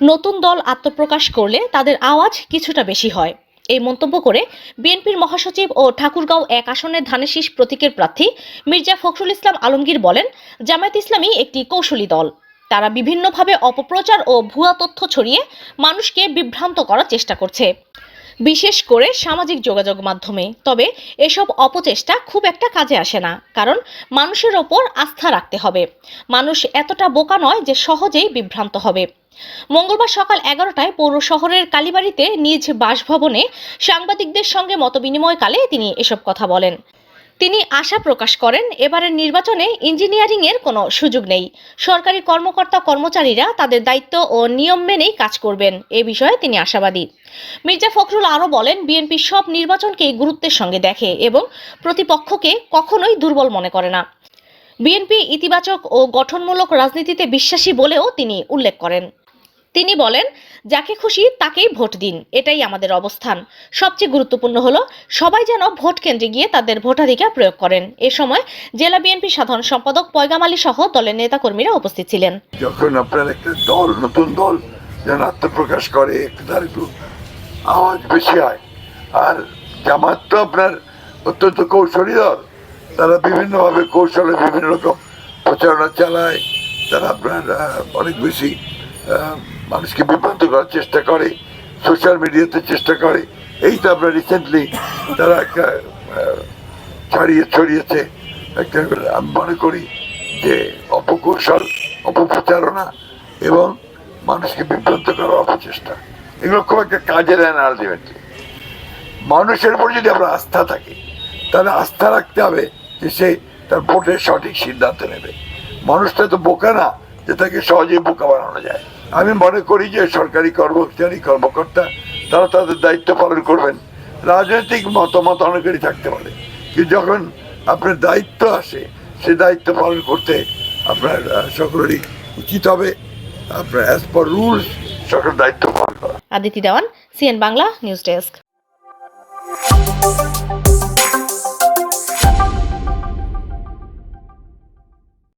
নতুন দল আত্মপ্রকাশ করলে তাদের আওয়াজ কিছুটা বেশি হয়। এই মন্তব্য করে বিএনপির মহাসচিব ও ঠাকুরগাঁও এক আসনের ধানেশীষ প্রতীকের প্রার্থী মির্জা ফখরুল ইসলাম আলমগীর বলেন, জামায়াত ইসলামী একটি কৌশলী দল। তারা বিভিন্নভাবে অপপ্রচার ও ভুয়া তথ্য ছড়িয়ে মানুষকে বিভ্রান্ত করার চেষ্টা করছে। বিশেষ করে সামাজিক যোগাযোগ মাধ্যমে। তবে এসব অপচেষ্টা খুব একটা কাজে আসে না, কারণ মানুষের ওপর আস্থা রাখতে হবে। মানুষ এতটা বোকা নয় যে সহজেই বিভ্রান্ত হবে। মঙ্গলবার সকাল এগারোটায় পৌর শহরের কালীবাড়িতে নিজ বাসভবনে সাংবাদিকদের সঙ্গে মতবিনিময়কালে তিনি এসব কথা বলেন। তিনি আশা প্রকাশ করেন, এবারের নির্বাচনে ইঞ্জিনিয়ারিংয়ের কোনো সুযোগ নেই। সরকারি কর্মকর্তা কর্মচারীরা তাদের দায়িত্ব ও নিয়ম মেনেই কাজ করবেন, এ বিষয়ে তিনি আশাবাদী। মির্জা ফখরুল আরও বলেন, বিএনপি সব নির্বাচনকে গুরুত্বের সঙ্গে দেখে এবং প্রতিপক্ষকে কখনোই দুর্বল মনে করে না। বিএনপি ইতিবাচক ও গঠনমূলক রাজনীতিতে বিশ্বাসী বলেও তিনি উল্লেখ করেন। তিনি বলেন, যাকে খুশি তাকেই ভোট দিন, এটাই আমাদের অবস্থান। সবচেয়ে গুরুত্বপূর্ণ হলো, সবাই যেন ভোট কেন্দ্রে গিয়ে তাদের ভোটাধিকার প্রয়োগ করেন। এ সময় জেলা বিএনপি সাধারণ সম্পাদক পয়গাম আলী সহ দলের নেতাকর্মীরা উপস্থিত ছিলেন। যখন আপনার একটা দল, নতুন দল, যেন আত্মপ্রকাশ করে, একটু একটু আওয়াজ বেশি হয়। আর জামাত তো আপনার অত্যন্ত কৌশলী দল। তারা বিভিন্নভাবে কৌশলে বিভিন্ন রকম প্রচারণা চালায়। তারা আপনার অনেক বেশি মানুষকে বিভ্রান্ত করার চেষ্টা করে সোশ্যাল মিডিয়াতে চেষ্টা করে। এই তো আপনার রিসেন্টলি তারা একটা ছাড়িয়ে ছড়িয়েছে। একটা আমি মনে করি যে অপকৌশল, অপপ্রচারণা এবং মানুষকে বিভ্রান্ত করার অপচেষ্টা। এগুলো খুব একটা কাজে দেয় না আলটিমেটলি মানুষের উপর যদি আমরা আস্থা থাকি, তাহলে আস্থা রাখতে হবে যে সে তার ভোটের সঠিক সিদ্ধান্ত নেবে। মানুষটা তো বোকা না। যে তাকে সহজেই বোকা বানানো যায়। আমি মনে করি যে সরকারি কর্মচারী, কর্মকর্তা, তারা তাদের দায়িত্ব পালন করবেন। রাজনৈতিক মতামত অনেকেরই থাকতে পারে। কিন্তু যখন আপনার দায়িত্ব আসে, সে দায়িত্ব পালন করতে আপনার সকলেরই উচিত হবে। আপনার অ্যাজ পার রুলস সকল দায়িত্ব পালন করা। Aditi Dewan, CN Bangla, news desk.